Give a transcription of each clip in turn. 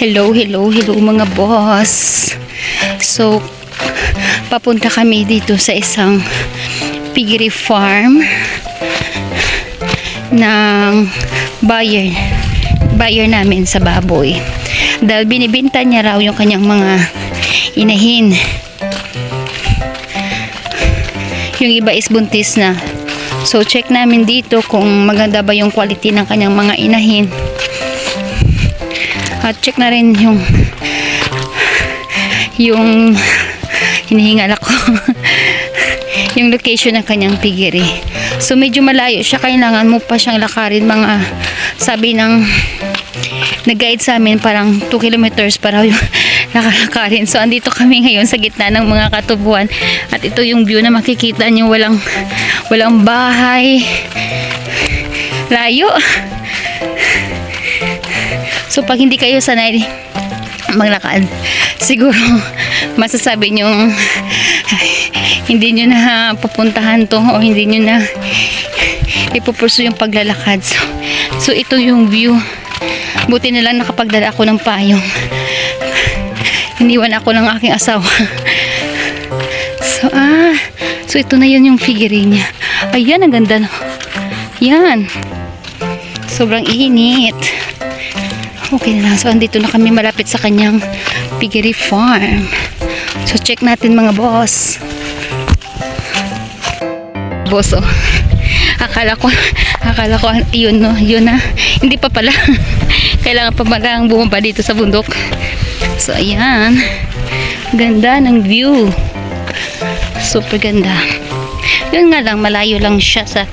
Hello, hello, hello mga boss. So, papunta kami dito sa isang piggery farm ng buyer buyer namin sa baboy. Dahil binibinta niya raw yung kanyang mga inahin. Yung iba is buntis na. So, check namin dito kung maganda ba yung quality ng kanyang mga inahin. At check na rin yung yung hinihingal ako yung location ng kanyang piggery. So medyo malayo siya kailangan mo pa siyang lakarin mga sabi ng nag-guide sa amin parang 2 kilometers para yung nakalakarin. So andito kami ngayon sa gitna ng mga katubuan at ito yung view na makikita niyo walang walang bahay. Layo. So pag hindi kayo sanay maglakad, siguro masasabi nyo "Ay, hindi nyo na pupuntahan to o hindi nyo na ipupurso yung paglalakad. So, so ito yung view. Buti na lang nakapagdala ako ng payong. Iniwan ako ng aking asawa. So ah, so ito na yun yung figurine niya. Ayan, ang ganda no. Yan. Sobrang init. Okay na lang. So, andito na kami malapit sa kanyang piggery farm. So, check natin mga boss. Boss, oh. Akala ko, akala ko, yun, no, yun na. Hindi pa pala. Kailangan pa malang bumaba dito sa bundok. So, ayan. Ganda ng view. Super ganda. Yun nga lang, malayo lang siya sa,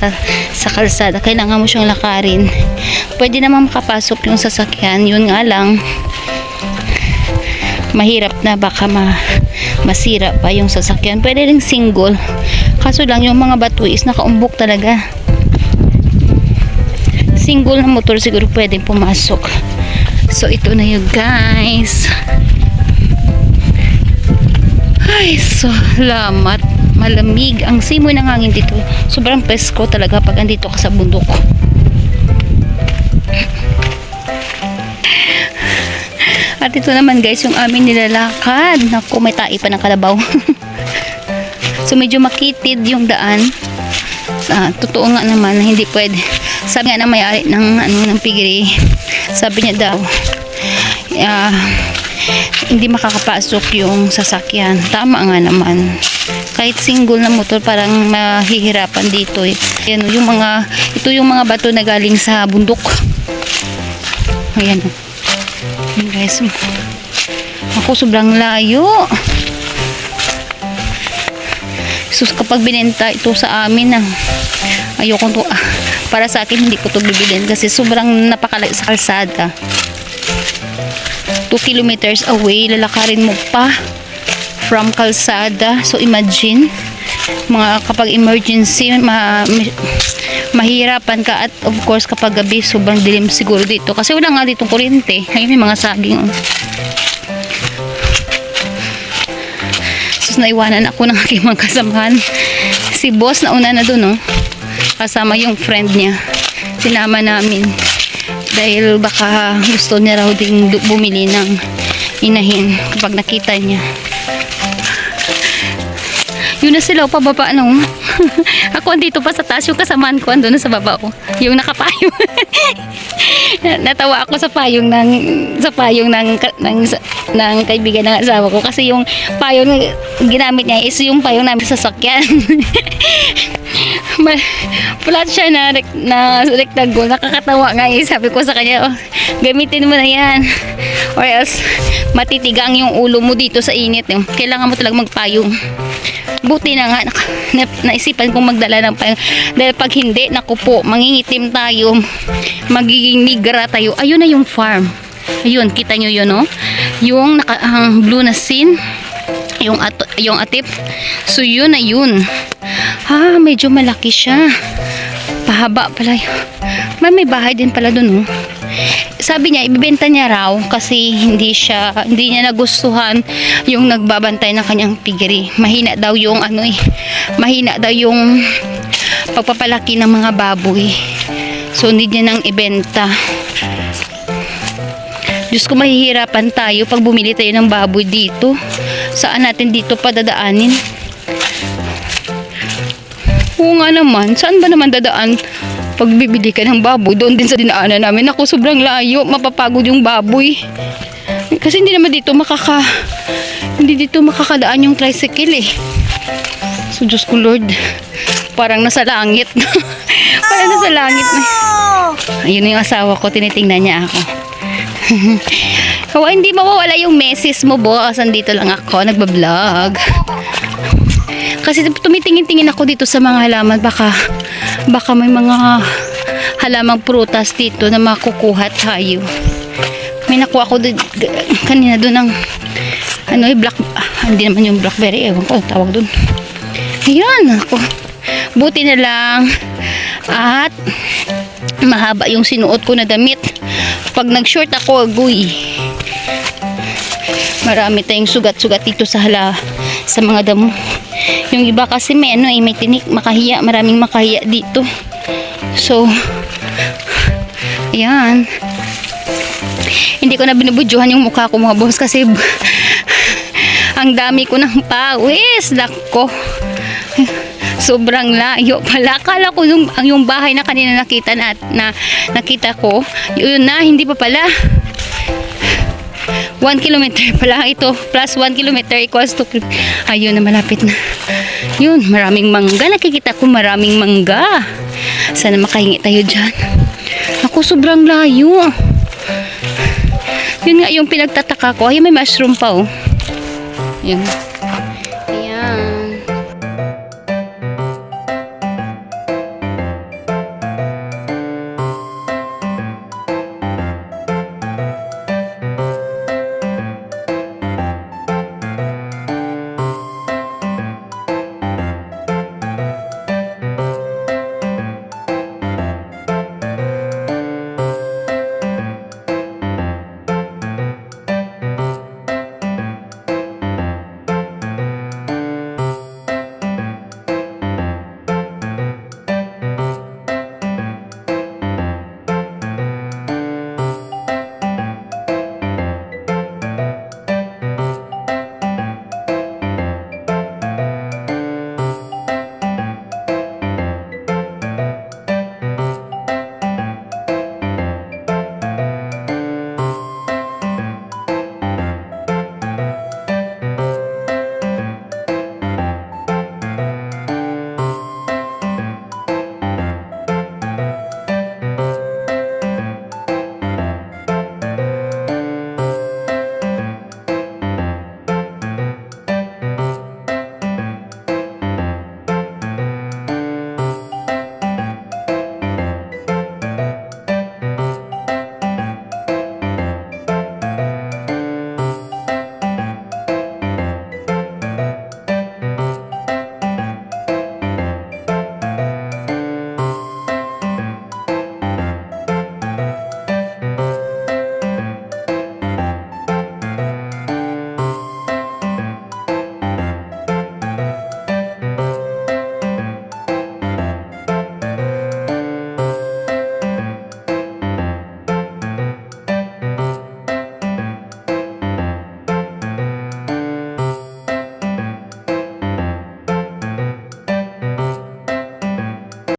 sa kalsada. Kailangan mo siyang lakarin. Pwede naman makapasok yung sasakyan. Yun nga lang, mahirap na baka ma, masira pa yung sasakyan. Pwede rin single. Kaso lang, yung mga batuy is nakaumbok talaga. Single na motor siguro pwedeng pumasok. So, ito na yun guys. Ay, salamat. Malamig. Ang simoy ng hangin dito. Sobrang presko talaga pag andito ka sa bundok. At ito naman guys, yung aming nilalakad. Naku, may tai pa ng kalabaw. so, medyo makitid yung daan. Ah, totoo nga naman na hindi pwede. Sabi nga na may-ari ng, ano, ng piggery, sabi niya daw, ah, hindi makakapasok yung sasakyan. Tama nga naman. Kahit single na motor, parang mahihirapan dito eh. Yan, yung mga, ito yung mga bato na galing sa bundok. Ayan. Ayan guys. Ako sobrang layo. Sus, kapag binenta ito sa amin, ah, ayoko to, ah, para sa akin hindi ko to bibilin kasi sobrang napakalayo sa kalsada. 2 kilometers away, lalakarin mo pa from kalsada. So imagine, mga kapag emergency, ma, ma- mahirapan ka at of course kapag gabi sobrang dilim siguro dito kasi wala nga ditong kuryente. Ayun may mga saging. Sus, naiwanan ako ng aking mga kasamahan. Si boss na una na dun, oh. Kasama yung friend niya. Sinama namin. Dahil baka gusto niya raw ding bumili ng inahin kapag nakita niya. Yun na sila, pababa no. ako andito pa sa taas, yung kasamaan ko andun na sa baba. Oh. Yung nakapayong. Natawa ako sa payong ng sa payong ng ng, ng kaibigan ng asawa ko kasi yung payong na ginamit niya is yung payong namin sa sakyan. Flat siya na, na rectangle. Nakakatawa nga eh. Sabi ko sa kanya, oh, gamitin mo na yan. Or else, matitigang yung ulo mo dito sa init. Eh. Kailangan mo talagang magpayong. Buti na nga, naka- na, naisipan kong magdala ng payong. Dahil pag hindi, naku po, mangingitim tayo. Magiging migra tayo. Ayun na yung farm. Ayun, kita nyo yun, no? Yung naka, ang blue na scene yung ato, yung atip. So yun na yun. Ah, medyo malaki siya. Pahaba pala. yun. May may bahay din pala dun, oh. Sabi niya, ibibenta niya raw kasi hindi siya, hindi niya nagustuhan yung nagbabantay ng kanyang piggery. Mahina daw yung ano eh, mahina daw yung pagpapalaki ng mga baboy. So, hindi niya nang ibenta. Diyos ko, mahihirapan tayo pag bumili tayo ng baboy dito. Saan natin dito padadaanin? Oo nga naman, saan ba naman dadaan pag bibili ka ng baboy? Doon din sa dinaanan namin. Ako, sobrang layo. Mapapagod yung baboy. Kasi hindi naman dito makaka... Hindi dito makakadaan yung tricycle eh. So, Diyos ko Lord, parang nasa langit. parang nasa langit na. Ayun yung asawa ko, tinitingnan niya ako. Kawa, hindi mawawala yung message mo, boss. Andito lang ako, nagbablog. Kasi tumitingin-tingin ako dito sa mga halaman. Baka, baka may mga halamang prutas dito na makukuha tayo. May nakuha ko dun- kanina doon ng ano eh, black, ah, hindi naman yung blackberry, ewan ko, tawag doon. Ayan, ako. Buti na lang. At, mahaba yung sinuot ko na damit. Pag nag-short ako, agoy. Marami tayong sugat-sugat dito sa hala, sa mga damo. Yung iba kasi may ano eh, may tinik, makahiya, maraming makahiya dito. So, ayan. Hindi ko na binubudyohan yung mukha ko mga boss kasi ang dami ko ng pawis. Nako. Sobrang layo pala. Akala ko yung, yung bahay na kanina nakita na, na nakita ko, yun na, hindi pa pala. 1 kilometer pala ito. Plus 1 kilometer equals to... Ayun na, malapit na. Yun, maraming mangga. Nakikita ko maraming mangga. Sana makahingi tayo dyan. Ako, sobrang layo. Yun nga yung pinagtataka ko. Ay, may mushroom pa oh. Yan.